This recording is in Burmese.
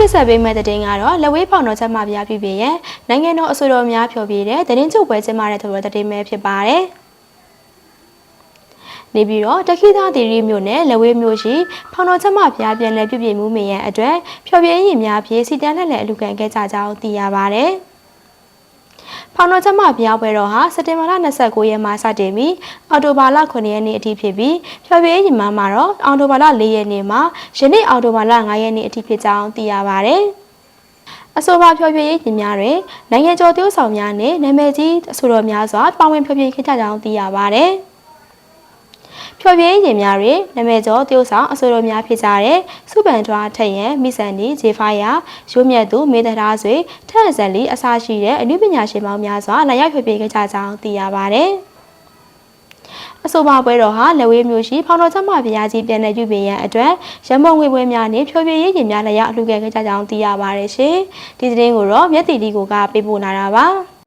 တစ်ဆက်ပေးမဲ့တဲ့တင်ကတော့လက်ဝဲဖောင်တော်ချက်မှပြပြပြရဲ့နိုင်ငံတော်အစိုးရများဖျော်ပြတဲ့တင်ချုပ်ပွဲကျင်းပတဲ့သူတော်တဲ့တင်ပဲဖြစ်ပါတယ်နေပြီးတော့တခိသားတီရီမြို့နယ်လက်ဝဲမြို့ရှိဖောင်တော်ချက်မှပြပြန်လဲပြပြမှုမရန်အတွက်ဖျော်ပြရင်များဖြင့်စီတန်းလက်လက်အလူကန်ခဲ့ကြကြောင်းသိရပါတယ်။ ဖောင်တော်ချက်မှပြပွဲတော်ဟာစက်တင်ဘာလ29ရက်မှာစတင်ပြီးအော်တိုဘာလ9ရက်နေ့အထိဖြစ်ပြီးဖျော်ပြရင်မှာမှာတော့အော်တိုဘာလ4ရက်နေ့မှာယနေ့အော်တိုဘာလ9ရက်နေ့အထိဖြစ်ကြောင်းသိရပါတယ်။အဆိုပါဖျော်ဖြေရေးညီများတွင်နိုင်ငံကျော် tiêu ဆောင်များနှင့်နာမည်ကြီးအဆိုတော်များစွာပါဝင်ဖျော်ဖြေခဲ့ကြကြောင်းသိရပါတ ယ်။ဖျော်ဖြေရေးညီများတွင်နာမည်ကျော် tiêu ဆောင်အဆိုတော်များဖြစ်ကြတဲ့စုပန်ထွားထက်ရန်မိဆန်ဒီဂျေဖိုင်ယာရိုးမြတ်သူမေတ္တာဆွေထက်ဇန်လီအစရှိတဲ့အနုပညာရှင်ပေါင်းများစွာလာရောက်ဖျော်ဖြေခဲ့ကြကြောင်းသိရပါတယ်။အဆိုပါပွဲတော်ဟာလက်ဝဲမျိုးရှိဖောင်တော်ချက်မှဘုရားကြီးပြန်လည်ပြုပြင်ရန်အတွက်ရမုံငွေပွဲများနဲ့ဖြိုပြရေးရင်များလည်းရောက်လှူခဲ့ကြကြောင်းသိရပါတယ်ရှင်။ဒီသတင်းကိုတော့မြက်တီလီကိုကပေးပို့လာတာပါ။